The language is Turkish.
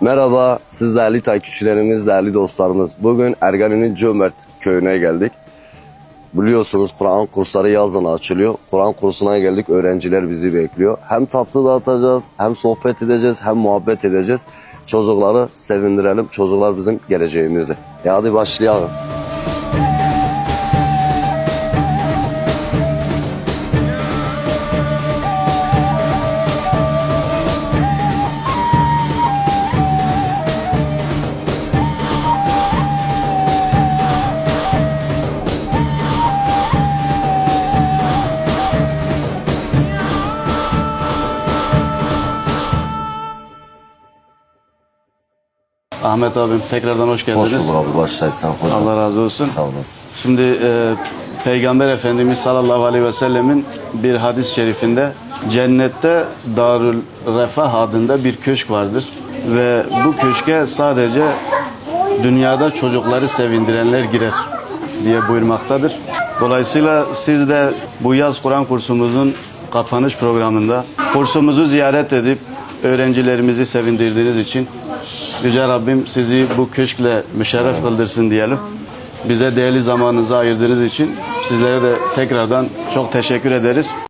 Merhaba, siz değerli takipçilerimiz, değerli dostlarımız. Bugün Ergani'nin Cömert köyüne geldik. Biliyorsunuz Kur'an kursları yazın açılıyor. Kur'an kursuna geldik, öğrenciler bizi bekliyor. Hem tatlı dağıtacağız, hem sohbet edeceğiz, hem muhabbet edeceğiz. Çocukları sevindirelim, çocuklar bizim geleceğimizi. E hadi başlayalım. Ahmet abim tekrardan hoş geldiniz. Hoş bulduk abi, başlaysan hocam. Allah razı olsun. Sağ olasın. Şimdi e, Peygamber Efendimiz sallallahu aleyhi ve sellemin bir hadis-i şerifinde cennette Darül Refah adında bir köşk vardır. Ve bu köşke sadece dünyada çocukları sevindirenler girer diye buyurmaktadır. Dolayısıyla siz de bu yaz Kur'an kursumuzun kapanış programında kursumuzu ziyaret edip öğrencilerimizi sevindirdiğiniz için Yüce Rabbim sizi bu köşkle müşerref kıldırsın diyelim. Bize değerli zamanınızı ayırdığınız için sizlere de tekrardan çok teşekkür ederiz.